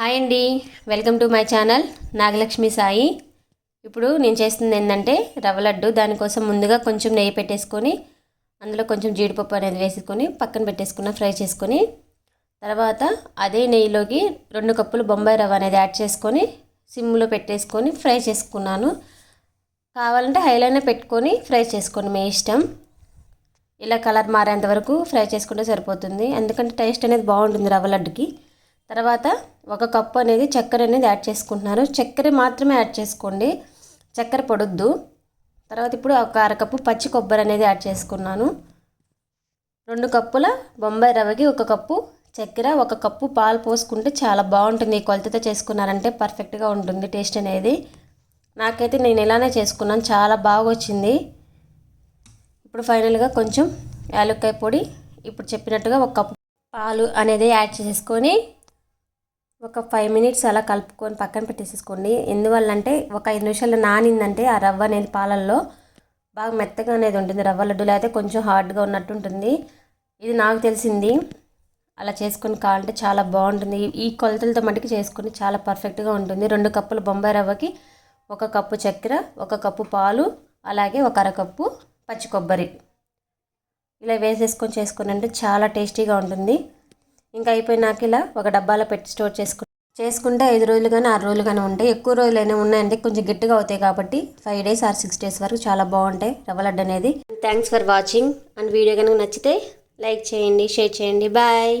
Hi అండి. Welcome to my channel. Nagalakshmi Sai. ఇప్పుడు నేను చేస్తుంది ఏంటంటే రవ్వ లడ్డు. దానికోసం ముందుగా కొంచెం నెయ్యి పెట్టేసుకొని అందులో కొంచెం జీడిపప్పు అనేది వేసుకొని పక్కన పెట్టేసుకున్న ఫ్రై చేసుకొని తర్వాత అదే నెయ్యిలోకి రెండు కప్పులు బొంబాయి రవ్వ అనేది యాడ్ చేసుకొని సిమ్లో పెట్టేసుకొని ఫ్రై చేసుకున్నాను. కావాలంటే హైలోనే పెట్టుకొని ఫ్రై చేసుకోండి మీ ఇష్టం. ఇలా కలర్ మారేంత వరకు ఫ్రై చేసుకుంటే సరిపోతుంది. ఎందుకంటే టేస్ట్ అనేది బాగుంటుంది రవ్వ లడ్డుకి. తర్వాత ఒక కప్పు అనేది చక్కెర అనేది యాడ్ చేసుకుంటున్నారు. చక్కెర మాత్రమే యాడ్ చేసుకోండి. చక్కెర పొడొద్దు. తర్వాత ఇప్పుడు ఒక అరకప్పు పచ్చి కొబ్బరి అనేది యాడ్ చేసుకున్నాను. రెండు కప్పుల బొంబాయి రవ్వకి ఒక కప్పు చక్కెర ఒక కప్పు పాలు పోసుకుంటే చాలా బాగుంటుంది. కొలతతో చేసుకున్నారంటే పర్ఫెక్ట్గా ఉంటుంది టేస్ట్ అనేది. నాకైతే నేను ఇలానే చేసుకున్నాను. చాలా బాగా వచ్చింది ఇప్పుడు ఫైనల్గా కొంచెం యాలక్కాయ పొడి. ఇప్పుడు చెప్పినట్టుగా ఒక కప్పు పాలు అనేది యాడ్ చేసుకొని ఒక ఫైవ్ మినిట్స్ అలా కలుపుకొని పక్కన పెట్టేసేసుకోండి. ఎందువల్ల అంటే ఒక ఐదు నిమిషాలు నానిందంటే ఆ రవ్వ అనేది పాలల్లో బాగా మెత్తగా అనేది ఉంటుంది. రవ్వ లడ్డు లేకపోతే కొంచెం హార్డ్గా ఉన్నట్టు ఉంటుంది. ఇది నాకు తెలిసింది. అలా చేసుకొని కావాలంటే చాలా బాగుంటుంది. ఈ కొలతలతో మటుకు చేసుకుని చాలా పర్ఫెక్ట్గా ఉంటుంది. రెండు కప్పులు బొంబాయి రవ్వకి ఒక కప్పు చక్కెర ఒక కప్పు పాలు అలాగే ఒక అరకప్పు పచ్చి కొబ్బరి. ఇలా వేసేసుకొని చేసుకుని అంటే చాలా టేస్టీగా ఉంటుంది. ఇంకా అయిపోయినాక ఇలా ఒక డబ్బాలో పెట్టి స్టోర్ చేసుకు చేసుకుంటే ఐదు రోజులు కానీ ఆరు రోజులు కానీ ఉంటాయి. ఎక్కువ రోజులు అయినా ఉన్నాయంటే కొంచెం గట్టిగా అవుతాయి కాబట్టి five days or six days వరకు చాలా బాగుంటాయి రవ్వ లడ్డు అనేది. Thanks for watching and video కనుక నచ్చితే లైక్ చేయండి షేర్ చేయండి. బాయ్